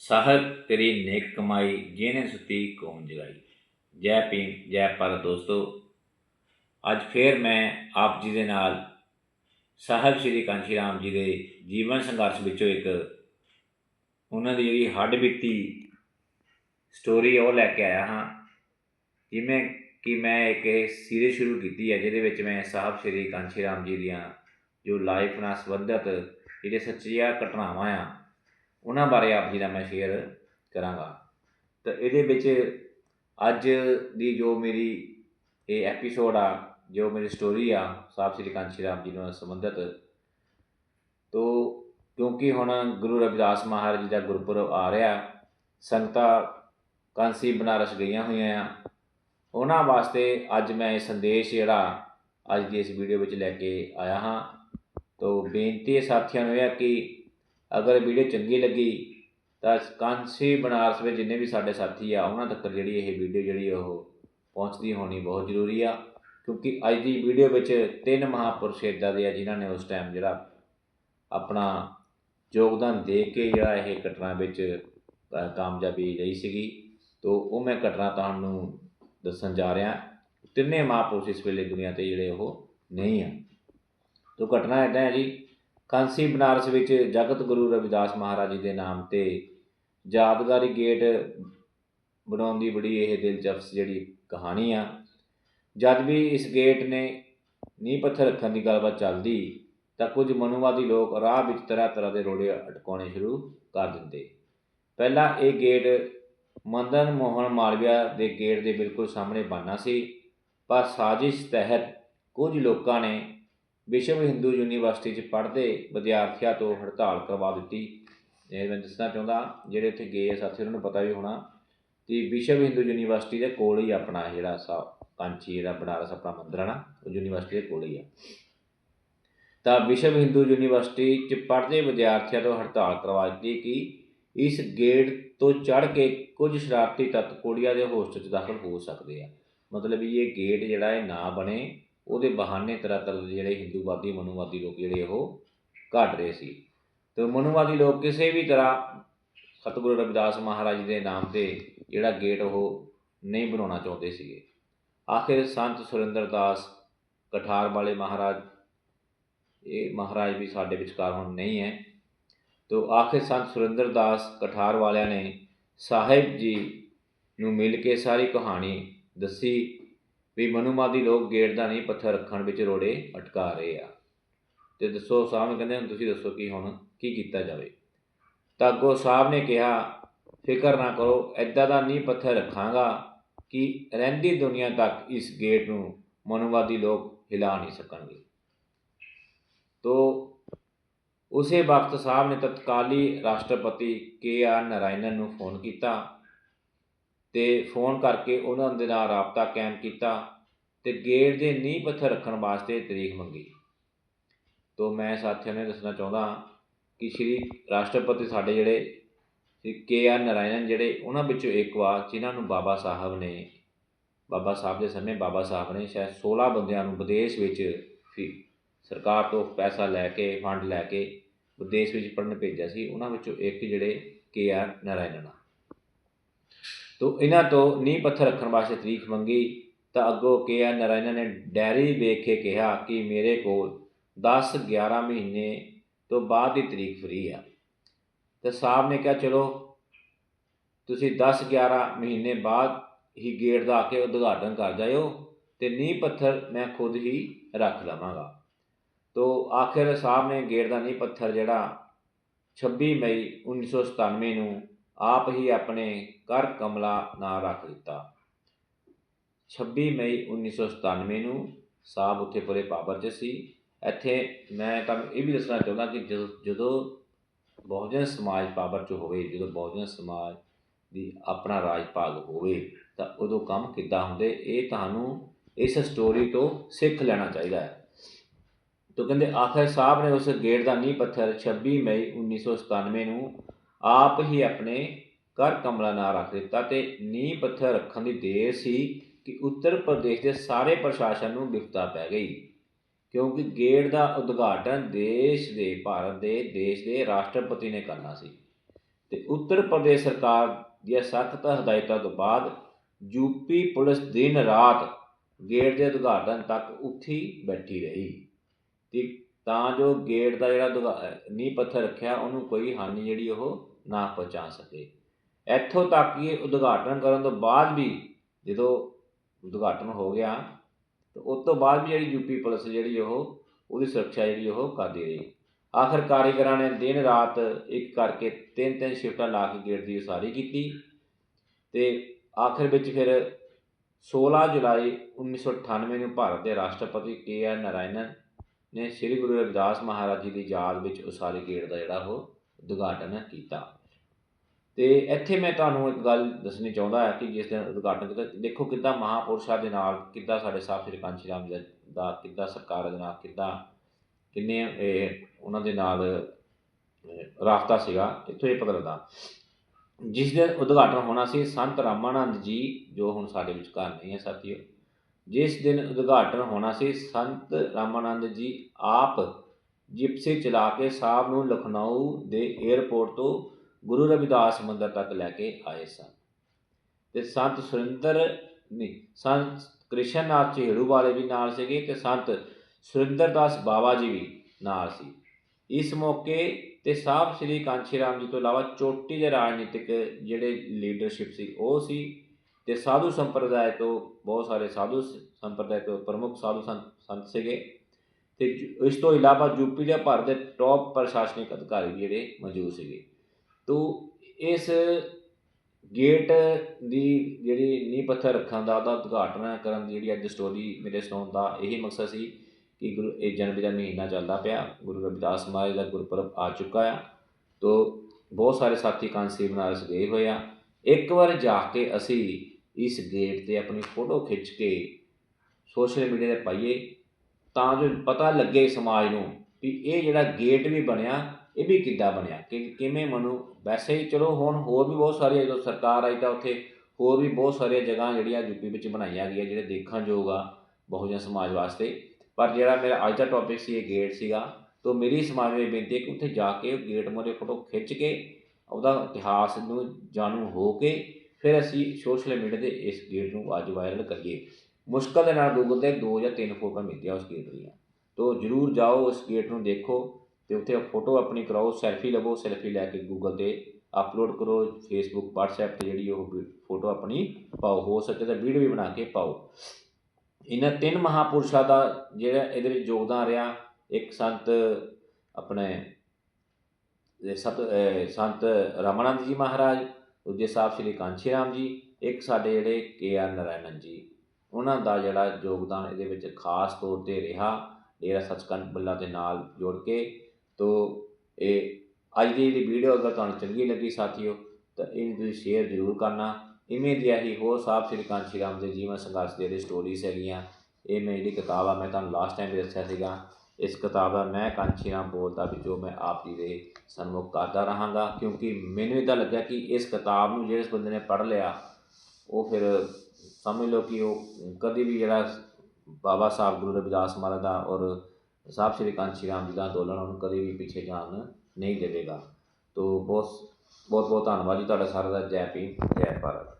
ਸਾਹਿਬ ਤੇਰੀ ਨੇਕ ਕਮਾਈ ਜਿਹਨੇ ਸੁੱਤੀ ਕੌਮ ਜਗਾਈ ਜੈ ਭੀਮ ਜੈ ਭਾਰਤ ਦੋਸਤੋ ਅੱਜ ਫੇਰ ਮੈਂ ਆਪ ਜੀ ਦੇ ਨਾਲ ਸਾਹਿਬ ਸ੍ਰੀ ਕਾਂਸ਼ੀ ਰਾਮ ਜੀ ਦੇ ਜੀਵਨ ਸੰਘਰਸ਼ ਵਿੱਚੋਂ ਇੱਕ ਉਹਨਾਂ ਦੀ ਜਿਹੜੀ ਹੱਡ ਬੀਤੀ ਸਟੋਰੀ ਉਹ ਲੈ ਕੇ ਆਇਆ ਹਾਂ ਜਿਵੇਂ ਕਿ ਮੈਂ ਇੱਕ ਇਹ ਸੀਰੀਜ਼ ਸ਼ੁਰੂ ਕੀਤੀ ਹੈ ਜਿਹਦੇ ਵਿੱਚ ਮੈਂ ਸਾਹਿਬ ਸ੍ਰੀ ਕਾਂਸ਼ੀ ਰਾਮ ਜੀ ਦੀਆਂ ਜੋ ਲਾਈਫ ਨਾਲ ਸੰਬੰਧਿਤ ਜਿਹੜੇ ਸੱਚੀਆਂ ਘਟਨਾਵਾਂ ਆ ਉਹਨਾਂ ਬਾਰੇ ਆਪ ਜੀ ਨਾਲ ਮੈਂ ਸ਼ੇਅਰ ਕਰਾਂਗਾ। ਤਾਂ ਇਹਦੇ ਵਿੱਚ ਅੱਜ ਦੀ ਜੋ ਮੇਰੀ ਇਹ ਐਪੀਸੋਡ ਆ, ਜੋ ਮੇਰੀ ਸਟੋਰੀ ਆ ਸਾਹਿਬ ਸ੍ਰੀ ਕਾਂਸ਼ੀ ਰਾਮ ਜੀ ਨਾਲ ਸੰਬੰਧਿਤ, ਤੋ ਕਿਉਂਕਿ ਹੁਣ ਗੁਰੂ ਰਵਿਦਾਸ ਮਹਾਰਾਜ ਜੀ ਦਾ ਗੁਰਪੁਰਬ ਆ ਰਿਹਾ, ਸੰਗਤਾਂ ਕਾਂਸੀ ਬਨਾਰਸ ਗਈਆਂ ਹੋਈਆਂ ਆ। ਉਹਨਾਂ ਵਾਸਤੇ ਅੱਜ ਮੈਂ ਇਹ ਸੰਦੇਸ਼ ਜਿਹੜਾ ਅੱਜ ਦੀ ਇਸ ਵੀਡੀਓ ਵਿੱਚ ਲੈ ਕੇ ਆਇਆ ਹਾਂ। ਤੋ ਬੇਨਤੀ ਹੈ ਸਾਥੀਆਂ ਨੂੰ ਇਹ ਹੈ ਕਿ ਅਗਰ ਵੀਡੀਓ ਚੰਗੀ ਲੱਗੀ ਤਾਂ ਕਾਂਸੀ ਬਨਾਰਸ ਵਿੱਚ ਜਿੰਨੇ ਵੀ ਸਾਡੇ ਸਾਥੀ ਆ ਉਹਨਾਂ ਤੱਕ ਜਿਹੜੀ ਇਹ ਵੀਡੀਓ ਜਿਹੜੀ ਉਹ ਪਹੁੰਚਦੀ ਹੋਣੀ ਬਹੁਤ ਜ਼ਰੂਰੀ ਆ। ਕਿਉਂਕਿ ਅੱਜ ਦੀ ਵੀਡੀਓ ਵਿੱਚ ਤਿੰਨ ਮਹਾਪੁਰਸ਼ ਇੱਦਾਂ ਦੇ ਆ ਜਿਨ੍ਹਾਂ ਨੇ ਉਸ ਟਾਈਮ ਜਿਹੜਾ ਆਪਣਾ ਯੋਗਦਾਨ ਦੇ ਕੇ ਜਿਹੜਾ ਇਹ ਘਟਨਾ ਵਿੱਚ ਅ, ਕਾਮਯਾਬੀ ਲਈ ਸੀਗੀ। ਤੋ ਉਹ ਮੈਂ ਘਟਨਾ ਤੁਹਾਨੂੰ ਦੱਸਣ ਜਾ ਰਿਹਾ। ਤਿੰਨੇ ਮਹਾਪੁਰਸ਼ ਇਸ ਵੇਲੇ ਦੁਨੀਆ ਤੇ ਜਿਹੜੇ ਉਹ ਨਹੀਂ ਆ। ਤੋ ਘਟਨਾ ਇੱਦਾਂ ਹੈ ਜੀ ਕਾਂਸੀ ਬਨਾਰਸ ਵਿੱਚ ਜਗਤ ਗੁਰੂ ਰਵਿਦਾਸ ਮਹਾਰਾਜ ਜੀ ਦੇ ਨਾਮ ਤੇ ਯਾਦਗਾਰੀ ਗੇਟ ਬਣਾਉਣ ਦੀ ਬੜੀ ਇਹ ਦਿਲਚਸਪ ਜਿਹੜੀ ਕਹਾਣੀ ਆ। ਜਦ ਵੀ ਇਸ ਗੇਟ ਨੇ ਨੀਂਹ ਪੱਥਰ ਰੱਖਣ ਦੀ ਗੱਲਬਾਤ ਚੱਲਦੀ, ਤਾਂ ਕੁਝ ਮਨੁਵਾਦੀ ਲੋਕ ਰਾਹ ਵਿੱਚ ਤਰ੍ਹਾਂ ਤਰ੍ਹਾਂ ਦੇ ਰੋੜੇ ਅਟਕਾਉਣੇ ਸ਼ੁਰੂ ਕਰ ਦਿੰਦੇ। ਪਹਿਲਾਂ ਇਹ ਗੇਟ ਮੰਦਨ ਮੋਹਨ ਮਾਲਵੀਆ ਦੇ ਗੇਟ ਦੇ ਬਿਲਕੁਲ ਸਾਹਮਣੇ ਬਣਨਾ ਸੀ, ਪਰ ਸਾਜ਼ਿਸ਼ ਤਹਿਤ ਕੁਝ ਲੋਕਾਂ ਨੇ ਵਿਸ਼ਵ ਹਿੰਦੂ ਯੂਨੀਵਰਸਿਟੀ 'ਚ ਪੜ੍ਹਦੇ ਵਿਦਿਆਰਥੀਆਂ ਤੋਂ ਹੜਤਾਲ ਕਰਵਾ ਦਿੱਤੀ। ਇਹ ਮੈਂ ਦੱਸਣਾ ਚਾਹੁੰਦਾ, ਜਿਹੜੇ ਉੱਥੇ ਗਏ ਆ ਸਾਥੀ, ਉਹਨਾਂ ਨੂੰ ਪਤਾ ਵੀ ਹੋਣਾ ਕਿ ਵਿਸ਼ਵ ਹਿੰਦੂ ਯੂਨੀਵਰਸਿਟੀ ਦੇ ਕੋਲ ਹੀ ਆਪਣਾ ਜਿਹੜਾ ਸਾ, ਕਾਂਚੀ ਜਿਹੜਾ ਬਨਾਰਸ ਆਪਣਾ ਮੰਦਿਰ ਹੈ ਨਾ, ਉਹ ਯੂਨੀਵਰਸਿਟੀ ਦੇ ਕੋਲ ਹੀ ਆ। ਤਾਂ ਵਿਸ਼ਵ ਹਿੰਦੂ ਯੂਨੀਵਰਸਿਟੀ 'ਚ ਪੜ੍ਹਦੇ ਵਿਦਿਆਰਥੀਆਂ ਤੋਂ ਹੜਤਾਲ ਕਰਵਾ ਦਿੱਤੀ ਕਿ ਇਸ ਗੇਟ ਤੋਂ ਚੜ੍ਹ ਕੇ ਕੁਝ ਸ਼ਰਾਰਤੀ ਤੱਤ ਕੁੜੀਆਂ ਦੇ ਹੋਸਟਲ 'ਚ ਦਾਖਲ ਹੋ ਸਕਦੇ ਆ। ਮਤਲਬ ਵੀ ਇਹ ਗੇਟ ਜਿਹੜਾ ਇਹ ਨਾ ਬਣੇ ਉਹਦੇ ਬਹਾਨੇ ਤਰ੍ਹਾਂ ਤਰ੍ਹਾਂ ਦੇ ਜਿਹੜੇ ਹਿੰਦੂਵਾਦੀ, ਮਨੂਵਾਦੀ ਲੋਕ ਜਿਹੜੇ ਉਹ ਘੜ ਰਹੇ ਸੀ। ਤੇ ਮਨੂਵਾਦੀ ਲੋਕ ਕਿਸੇ ਵੀ ਤਰ੍ਹਾਂ ਸਤਿਗੁਰੂ ਰਵਿਦਾਸ ਮਹਾਰਾਜ ਦੇ ਨਾਮ ਤੇ ਜਿਹੜਾ ਗੇਟ ਉਹ ਨਹੀਂ ਬਣਾਉਣਾ ਚਾਹੁੰਦੇ ਸੀਗੇ। ਆਖਿਰ ਸੰਤ ਸੁਰਿੰਦਰ ਦਾਸ, ਕਠਾਰ ਵਾਲੇ ਮਹਾਰਾਜ, ਇਹ ਮਹਾਰਾਜ ਵੀ ਸਾਡੇ ਵਿਚਕਾਰ ਹੁਣ ਨਹੀਂ ਹੈ। ਤੋ ਆਖਿਰ ਸੰਤ ਸੁਰਿੰਦਰ ਦਾਸ, ਕਠਾਰ ਵਾਲਿਆਂ ਨੇ ਸਾਹਿਬ ਜੀ ਨੂੰ ਮਿਲ ਕੇ ਸਾਰੀ ਕਹਾਣੀ ਦੱਸੀ। ਵੀ ਮਨੂਮਾਦੀ ਲੋਕ ਗੇਟ ਦਾ ਨਹੀਂ, ਪੱਥਰ ਰੱਖਣ ਵਿੱਚ ਰੋੜੇ ਅਟਕਾ ਰਹੇ ਆ। ਤੇ ਦੱਸੋ ਸਾਹਿਬ ਨੇ ਕਹਿੰਦੇ ਹੁਣ ਤੁਸੀਂ ਦੱਸੋ ਕੀ ਹੁਣ, ਕੀ ਕੀਤਾ ਜਾਵੇ? ਤਾਂ ਅੱਗੋਂ ਸਾਹਿਬ ਨੇ ਕਿਹਾ, ਫਿਕਰ ਨਾ ਕਰੋ ਐਦਾਂ ਦਾ ਨਹੀਂ ਪੱਥਰ ਰੱਖਾਂਗਾ ਕਿ ਰਹਿੰਦੀ ਦੁਨੀਆ ਤੱਕ ਇਸ ਗੇਟ ਨੂੰ ਮਨੂਵਾਦੀ ਲੋਕ ਹਿਲਾ ਨਹੀਂ ਸਕਣਗੇ। ਤੋ ਉਸੇ ਵਕਤ ਸਾਹਿਬ ਨੇ ਤਤਕਾਲੀ ਰਾਸ਼ਟਰਪਤੀ ਕੇ ਆਰ ਨਾਰਾਇਣਨ ਨੂੰ ਫੋਨ ਕੀਤਾ। ਤੇ ਫੋਨ ਕਰਕੇ ਉਹਨਾਂ ਦੇ ਨਾਲ ਰਾਬਤਾ ਕਾਇਮ ਕੀਤਾ ਤੇ ਗੇਟ ਦੇ ਨੀਂਹ ਪੱਥਰ ਰੱਖਣ ਵਾਸਤੇ ਤਰੀਕ ਮੰਗੀ। ਤੋ ਮੈਂ ਸਾਥੀਆਂ ਨੇ ਦੱਸਣਾ ਚਾਹੁੰਦਾ ਕਿ ਸ਼੍ਰੀ ਰਾਸ਼ਟਰਪਤੀ ਸਾਡੇ ਜਿਹੜੇ ਸ਼੍ਰੀ ਕੇ ਆਰ ਨਾਰਾਇਣਨ ਜਿਹੜੇ ਉਹਨਾਂ ਵਿੱਚੋਂ ਇੱਕ ਵਾ ਜਿਨ੍ਹਾਂ ਨੂੰ ਬਾਬਾ ਸਾਹਿਬ ਨੇ, ਬਾਬਾ ਸਾਹਿਬ ਦੇ ਸਮੇਂ ਬਾਬਾ ਸਾਹਿਬ ਨੇ ਸ਼ਾਇਦ 16 ਬੰਦਿਆਂ ਨੂੰ ਵਿਦੇਸ਼ ਵਿੱਚ ਫੀ ਸਰਕਾਰ ਤੋਂ ਪੈਸਾ ਲੈ ਕੇ, ਫੰਡ ਲੈ ਕੇ ਵਿਦੇਸ਼ ਵਿੱਚ ਪੜ੍ਹਨ ਭੇਜਿਆ ਸੀ, ਉਹਨਾਂ ਵਿੱਚੋਂ ਇੱਕ ਜਿਹੜੇ ਕੇ ਆਰ ਨਾਰਾਇਣਨ ਆ। ਤੋ ਇਹਨਾਂ ਤੋਂ ਨੀਂਹ ਪੱਥਰ ਰੱਖਣ ਵਾਸਤੇ ਤਰੀਕ ਮੰਗੀ ਤਾਂ ਅੱਗੋਂ ਕੇ ਆਰ ਨਾਰਾਇਣਨ ਨੇ ਡੈਰੀ ਵੇਖ ਕੇ ਕਿਹਾ ਕਿ ਮੇਰੇ ਕੋਲ 10 11 ਮਹੀਨੇ ਤੋਂ ਬਾਅਦ ਦੀ ਤਰੀਕ ਫਰੀ ਆ। ਤੇ ਸਾਹਿਬ ਨੇ ਕਿਹਾ, ਚਲੋ, ਤੁਸੀਂ 10 11 ਮਹੀਨੇ ਬਾਅਦ ਹੀ ਗੇਟ ਦਾ ਆ ਕੇ ਉਦਘਾਟਨ ਕਰ ਜਾਇਓ ਤੇ ਨੀਂਹ ਪੱਥਰ ਮੈਂ ਖੁਦ ਹੀ ਰੱਖ ਲਵਾਂਗਾ। ਤੋ ਆਖਿਰ ਸਾਹਿਬ ਨੇ ਗੇਟ ਦਾ ਨੀਂਹ ਪੱਥਰ ਜਿਹੜਾ 26 ਮਈ 1997 ਨੂੰ ਆਪ ਹੀ ਆਪਣੇ ਕਰ ਕਮਲਾ ਨਾਂ ਰੱਖ ਦਿੱਤਾ। 26 ਮਈ 1997 ਨੂੰ ਸਾਹਿਬ ਉੱਥੇ ਪੂਰੇ ਪਾਵਰ 'ਚ ਸੀ। ਇੱਥੇ ਮੈਂ ਤੁਹਾਨੂੰ ਇਹ ਵੀ ਦੱਸਣਾ ਚਾਹੁੰਦਾ ਕਿ ਜਦੋਂ ਜਦੋਂ ਬਹੁਜਨ ਸਮਾਜ ਪਾਵਰ 'ਚ ਹੋਵੇ, ਜਦੋਂ ਬਹੁਜਨ ਸਮਾਜ ਦੀ ਆਪਣਾ ਰਾਜ ਭਾਗ ਹੋਵੇ, ਤਾਂ ਉਦੋਂ ਕੰਮ ਕਿੱਦਾਂ ਹੁੰਦੇ, ਇਹ ਤੁਹਾਨੂੰ ਇਸ ਸਟੋਰੀ ਤੋਂ ਸਿੱਖ ਲੈਣਾ ਚਾਹੀਦਾ ਹੈ। ਤੋ ਕਹਿੰਦੇ, ਆਖਰ ਸਾਹਿਬ ਨੇ ਉਸ ਗੇਟ ਦਾ ਨੀਂਹ ਪੱਥਰ 26 ਮਈ 1997 ਨੂੰ ਆਪ ਹੀ ਆਪਣੇ ਕਰ ਕਮਰਾ ਨਾ ਰੱਖ ਦਿੱਤਾ ਤੇ ਨੀਂਹ ਪੱਥਰ ਰੱਖਣ ਦੀ ਦੇਰ ਸੀ ਕਿ ਉੱਤਰ ਪ੍ਰਦੇਸ਼ ਦੇ ਸਾਰੇ ਪ੍ਰਸ਼ਾਸਨ ਨੂੰ ਵਿਪਤਾ ਪੈ ਗਈ। ਕਿਉਂਕਿ ਗੇਟ ਦਾ ਉਦਘਾਟਨ ਦੇਸ਼ ਦੇ, ਭਾਰਤ ਦੇ, ਦੇਸ਼ ਦੇ ਰਾਸ਼ਟਰਪਤੀ ਨੇ ਕਰਨਾ ਸੀ। ਤੇ ਉੱਤਰ ਪ੍ਰਦੇਸ਼ ਸਰਕਾਰ ਦੀਆਂ ਸਖਤ ਹਦਾਇਤਾਂ ਤੋਂ ਬਾਅਦ ਯੂਪੀ ਪੁਲਿਸ ਦਿਨ ਰਾਤ ਗੇਟ ਦੇ ਉਦਘਾਟਨ ਤੱਕ ਉੱਥੇ ਬੈਠੀ ਰਹੀ। ਤੇ ਤਾਂ ਜੋ ਗੇਟ ਦਾ ਜਿਹੜਾ ਉਦਘਾ- ਨੀਂਹ ਪੱਥਰ ਰੱਖਿਆ, ਉਹਨੂੰ ਕੋਈ ਹਾਨੀ ਜਿਹੜੀ ਉਹ ਨਾ ਪਹੁੰਚਾ ਸਕੇ। ਇੱਥੋਂ ਤੱਕ ਕਿ ਉਦਘਾਟਨ ਕਰਨ ਤੋਂ ਬਾਅਦ ਵੀ ਜਦੋਂ ਉਦਘਾਟਨ ਹੋ ਗਿਆ, ਤੇ ਉਸ ਤੋਂ ਬਾਅਦ ਵੀ ਜਿਹੜੀ ਯੂਪੀ ਪੁਲਿਸ ਜਿਹੜੀ ਉਹ, ਉਹਦੀ ਸੁਰੱਖਿਆ ਜਿਹੜੀ ਉਹ ਕਰਦੀ ਰਹੀ। ਆਖਰ ਕਾਰੀਗਰਾਂ ਨੇ ਦਿਨ ਰਾਤ ਇੱਕ ਕਰਕੇ ਤਿੰਨ ਤਿੰਨ ਸ਼ਿਫਟਾਂ ਲਾ ਕੇ ਗੇਟ ਦੀ ਉਸਾਰੀ ਕੀਤੀ ਤੇ ਆਖਰ ਵਿੱਚ ਫਿਰ 16 ਜੁਲਾਈ 1998 ਨੂੰ ਭਾਰਤ ਦੇ ਰਾਸ਼ਟਰਪਤੀ ਕੇ ਆਰ ਨਾਰਾਇਣਨ ਨੇ ਸ੍ਰੀ ਗੁਰੂ ਰਵਿਦਾਸ ਮਹਾਰਾਜ ਜੀ ਦੀ ਯਾਦ ਵਿੱਚ ਉਸਾਰੀ ਗੇਟ ਦਾ ਜਿਹੜਾ ਉਹ ਉਦਘਾਟਨ ਕੀਤਾ। ਤੇ ਇੱਥੇ ਮੈਂ ਤੁਹਾਨੂੰ ਇੱਕ ਗੱਲ ਦੱਸਣੀ ਚਾਹੁੰਦਾ ਹਾਂ ਕਿ ਜਿਸ ਦਿਨ ਉਦਘਾਟਨ ਕੀਤਾ, ਦੇਖੋ ਕਿੱਦਾਂ ਮਹਾਪੁਰਸ਼ਾਂ ਦੇ ਨਾਲ, ਕਿੱਦਾਂ ਸਾਡੇ ਸਾਹਿਬ ਸ੍ਰੀ ਕਾਂਚੀ ਰਾਮ ਜੀ ਦਾ, ਕਿੱਦਾਂ ਸਰਕਾਰ ਦੇ ਨਾਲ, ਕਿੱਦਾਂ ਕਿੰਨੇ ਉਹਨਾਂ ਦੇ ਨਾਲ ਰਾਫਤਾ ਸੀਗਾ, ਇੱਥੋਂ ਇਹ ਪਤਾ ਲੱਗਦਾ। ਜਿਸ ਦਿਨ ਉਦਘਾਟਨ ਹੋਣਾ ਸੀ, ਸੰਤ ਰਾਮਾਨੰਦ ਜੀ ਜੋ ਹੁਣ ਸਾਡੇ ਵਿਚਕਾਰ ਨਹੀਂ ਹੈ ਸਾਥੀਓ ਜਿਸ ਦਿਨ ਉਦਘਾਟਨ ਹੋਣਾ ਸੀ, ਸੰਤ ਰਾਮਾਨੰਦ ਜੀ ਆਪ ਜਿਪਸੀ ਚਲਾ ਕੇ ਸਾਹਿਬ ਨੂੰ ਲਖਨਊ ਦੇ 에ਅਰਪੋਰਟ ਤੋਂ ਗੁਰੂ ਰਵਿਦਾਸ ਮੰਦਰ ਤੱਕ ਲੈ ਕੇ ਆਏ ਸਨ। ਤੇ ਸੰਤ ਸੁਰਿੰਦਰ, ਨਹੀਂ, ਸੰਤ ਕ੍ਰਿਸ਼ਨਨਾਥ ਝੇੜੂ ਵਾਲੇ ਵੀ ਨਾਲ ਸੀਗੇ ਤੇ ਸੰਤ ਸੁਰਿੰਦਰ ਦਾਸ ਬਾਬਾ ਜੀ ਵੀ ਨਾਲ ਸੀ। ਇਸ ਮੌਕੇ ਤੇ ਸਾਹਿਬ ਸ੍ਰੀ ਕਾਂਛੀ ਰਾਮ ਜੀ ਤੋਂ ਇਲਾਵਾ ਚੋਟੀ ਦੇ ਰਾਜਨੀਤਿਕ ਜਿਹੜੇ ਲੀਡਰਸ਼ਿਪ ਸੀ, ਉਹ ਸੀ ਤੇ ਸਾਧੂ ਸੰਪਰਦਾਇ ਤੋਂ ਬਹੁਤ ਸਾਰੇ ਸਾਧੂ ਸ- ਸੰਪਰਦਾਇ ਤੋਂ ਪ੍ਰਮੁੱਖ ਸਾਧੂ ਸੰਤ ਸੰਤ ਸੀਗੇ। ਤੇ ਇਸ ਤੋਂ ਇਲਾਵਾ ਯੂਪੀ ਦੇ ਭਾਰਤ ਦੇ ਟੌਪ ਪ੍ਰਸ਼ਾਸਨਿਕ ਅਧਿਕਾਰੀ ਵੀ ਜਿਹੜੇ ਮੌਜੂਦ ਸੀਗੇ। ਤੋ ਇਸ ਗੇਟ ਦੀ ਜਿਹੜੀ ਨੀਂਹ ਪੱਥਰ ਰੱਖਣ ਦਾ, ਉਹਦਾ ਉਦਘਾਟਨ ਕਰਨ ਦੀ ਜਿਹੜੀ ਅੱਜ ਸਟੋਰੀ ਮੇਰੇ ਸੁਣਾਉਣ ਦਾ ਇਹੀ ਮਕਸਦ ਸੀ ਕਿ ਗੁਰੂ, ਇਹ ਜਨਮ ਦਾ ਮਹੀਨਾ ਚੱਲਦਾ ਪਿਆ, ਗੁਰੂ ਰਵਿਦਾਸ ਮਹਾਰਾਜ ਦਾ ਗੁਰਪੁਰਬ ਆ ਚੁੱਕਾ ਆ। ਤੋ ਬਹੁਤ ਸਾਰੇ ਸਾਥੀ ਕਾਂਸੀ ਬਨਾਰਸ ਗਏ ਹੋਏ ਆ। ਇੱਕ ਵਾਰ ਜਾ ਕੇ ਅਸੀਂ ਇਸ ਗੇਟ ਤੇ ਆਪਣੀ ਫੋਟੋ ਖਿੱਚ ਕੇ ਸੋਸ਼ਲ ਮੀਡੀਆ ਤੇ ਪਾਈਏ, ਤਾਂ ਜੋ ਪਤਾ ਲੱਗੇ ਸਮਾਜ ਨੂੰ ਵੀ ਇਹ ਜਿਹੜਾ ਗੇਟ ਵੀ ਬਣਿਆ, ਇਹ ਵੀ ਕਿੱਦਾਂ ਬਣਿਆ? ਕਿ ਕਿਵੇਂ ਮਨੂ? ਵੈਸੇ ਹੀ ਚਲੋ, ਹੁਣ ਹੋਰ ਵੀ ਬਹੁਤ ਸਾਰੀਆਂ ਜਦੋਂ ਸਰਕਾਰ ਆਈ ਤਾਂ ਉੱਥੇ ਹੋਰ ਵੀ ਬਹੁਤ ਸਾਰੀਆਂ ਜਗ੍ਹਾ ਜਿਹੜੀਆਂ ਯੂਪੀ ਵਿੱਚ ਬਣਾਈਆਂ ਗਈਆਂ, ਜਿਹੜੇ ਦੇਖਣਯੋਗ ਆ ਬਹੁਜਨ ਸਮਾਜ ਵਾਸਤੇ। ਪਰ ਜਿਹੜਾ ਮੇਰਾ ਅੱਜ ਦਾ ਟੌਪਿਕ ਸੀ, ਇਹ ਗੇਟ ਸੀਗਾ। ਤੋਂ ਮੇਰੀ ਸਮਾਜ ਵਿੱਚ ਬੇਨਤੀ ਹੈ ਕਿ ਉੱਥੇ ਜਾ ਕੇ ਗੇਟ ਮੋਰੇ ਫੋਟੋ ਖਿੱਚ ਕੇ ਉਹਦਾ ਇਤਿਹਾਸ ਨੂੰ, ਜਾਣੂ ਹੋ ਕੇ ਫਿਰ ਅਸੀਂ ਸੋਸ਼ਲ ਮੀਡੀਆ ਤੇ ਇਸ ਗੇਟ ਨੂੰ ਅੱਜ ਵਾਇਰਲ ਕਰੀਏ। ਮੁਸ਼ਕਲ ਦੇ ਨਾਲ ਗੂਗਲ ਤੇ ਦੋ ਜਾਂ ਤਿੰਨ ਫੋਟੋਆਂ ਮਿਲਦੀਆਂ ਉਸ ਗੇਟ ਦੀਆਂ। ਤੋਂ ਜਰੂਰ ਜਾਓ ਉਸ ਗੇਟ ਨੂੰ ਦੇਖੋ ਤੇ ਉੱਥੇ ਫੋਟੋ ਆਪਣੀ ਕਰਾਓ ਸੈਲਫੀ ਲਵੋ ਸੈਲਫੀ ਲੈ ਕੇ ਗੂਗਲ ਤੇ ਅਪਲੋਡ ਕਰੋ ਫੇਸਬੁੱਕ WhatsApp ਤੇ ਜਿਹੜੀ ਉਹ ਫੋਟੋ ਆਪਣੀ ਪਾਓ, ਹੋ ਸਕੇ ਤਾਂ ਵੀਡੀਓ ਵੀ ਬਣਾ ਕੇ ਪਾਓ। ਇਹਨਾਂ ਤਿੰਨ ਮਹਾਪੁਰਸ਼ਾਂ ਦਾ ਜਿਹੜਾ ਇਹਦੇ ਵਿੱਚ ਯੋਗਦਾਨ ਰਿਹਾ, ਇੱਕ ਸੰਤ ਆਪਣੇ ਸਤ ਸੰਤ ਰਮਨੰਦ ਜੀ ਮਹਾਰਾਜ ਦੂਜੇ ਸਾਹਿਬ ਸ੍ਰੀ ਕਾਂਚੀ ਰਾਮ ਜੀ, ਇੱਕ ਸਾਡੇ ਜਿਹੜੇ ਕੇ ਆਰ ਨਾਰਾਇਣਨ ਜੀ, ਉਹਨਾਂ ਦਾ ਜਿਹੜਾ ਯੋਗਦਾਨ ਇਹਦੇ ਵਿੱਚ ਖਾਸ ਤੌਰ ਤੇ ਰਿਹਾ, ਡੇਰਾ ਸੱਚਖੰਡ ਬੱਲਾ ਦੇ ਨਾਲ ਜੁੜ ਕੇ। ਤੋ ਇਹ ਅੱਜ ਦੀ ਜਿਹੜੀ ਵੀਡੀਓ ਅਗਰ ਤੁਹਾਨੂੰ ਚੰਗੀ ਲੱਗੀ ਸਾਥੀਓ, ਤਾਂ ਇਹਨੂੰ ਤੁਸੀਂ ਸ਼ੇਅਰ ਜ਼ਰੂਰ ਕਰਨਾ। ਇਵੇਂ ਦੀ ਹੀ ਹੋਰ ਸਾਹਿਬ ਸ੍ਰੀ ਕਾਂਚੀ ਰਾਮ ਦੇ ਜੀਵਨ ਸੰਘਰਸ਼ ਦੇ ਜਿਹੜੇ ਸਟੋਰੀਜ਼ ਹੈਗੀਆਂ, ਇਹ ਮੇਰੀ ਜਿਹੜੀ ਕਿਤਾਬ ਆ, ਮੈਂ ਤੁਹਾਨੂੰ ਲਾਸਟ ਟਾਈਮ ਵੀ ਦੱਸਿਆ ਸੀਗਾ। ਇਸ ਕਿਤਾਬ ਦਾ ਮੈਂ ਕਾਂਚੀ ਰਾਮ ਬੋਲਦਾ ਵੀ ਜੋ ਮੈਂ ਆਪ ਜੀ ਦੇ ਸਨਮੁਖ ਕਰਦਾ ਰਹਾਂਗਾ, ਕਿਉਂਕਿ ਮੈਨੂੰ ਇਦਾਂ ਲੱਗਿਆ ਕਿ ਇਸ ਕਿਤਾਬ ਨੂੰ ਜਿਹੜੇ ਬੰਦੇ ਨੇ ਪੜ੍ਹ ਲਿਆ, ਉਹ ਫਿਰ ਸਮਝ ਲਓ ਕਿ ਉਹ ਕਦੇ ਵੀ ਜਿਹੜਾ ਬਾਬਾ ਸਾਹਿਬ ਗੁਰੂ ਰਵਿਦਾਸ ਮਹਾਰਾਜ ਦਾ ਔਰ ਸਾਹਿਬ ਸ੍ਰੀ ਕਾਂਛੀ ਰਾਮ ਜੀ ਦਾ ਅੰਦੋਲਨ ਉਹਨੂੰ ਕਦੇ ਵੀ ਪਿੱਛੇ ਜਾਣ ਨਹੀਂ ਦੇਵੇਗਾ। ਤੋ ਬਹੁਤ ਬਹੁਤ ਬਹੁਤ ਧੰਨਵਾਦ ਜੀ ਤੁਹਾਡਾ ਸਾਰਿਆਂ ਦਾ, ਜੈ ਭੀਮ, ਜੈ ਭਾਰਤ।